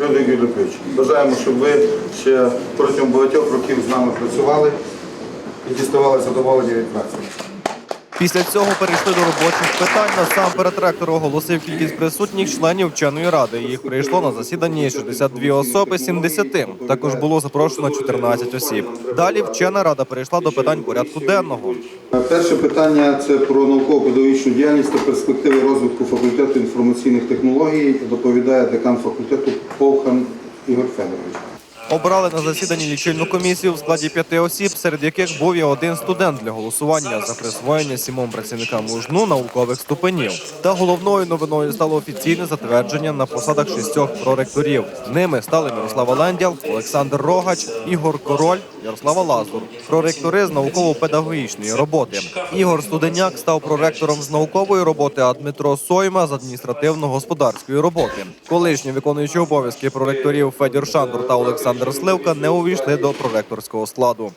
Людвиг Юлікович, бажаємо, щоб ви ще протягом багатьох років з нами працювали і діставали задоволення від праці. Після цього перейшли до робочих питань. Насамперед ректор оголосив кількість присутніх членів вченої ради. Їх прийшло на засіданні 62 особи з 70. Також було запрошено 14 осіб. Далі вчена рада перейшла до питань порядку денного. Перше питання це про науково-педагогічну діяльність та перспективи розвитку факультету інформаційних технологій. Доповідає декан факультету Повхан Ігор Федорович. Обрали на засіданні лічильну комісію в складі п'яти осіб, серед яких був і один студент для голосування за присвоєння сімом працівникам ужну наукових ступенів. Та головною новиною стало офіційне затвердження на посадах шістьох проректорів. Ними стали Мирослава Лендял, Олександр Рогач, Ігор Король, Ярослава Лазур. Проректори з науково-педагогічної роботи. Ігор Студеняк став проректором з наукової роботи, а Дмитро Сойма з адміністративно-господарської роботи. Колишні виконуючі обов'язки проректорів Федір Шандор та Олександр Сливка не увійшли до проректорського складу.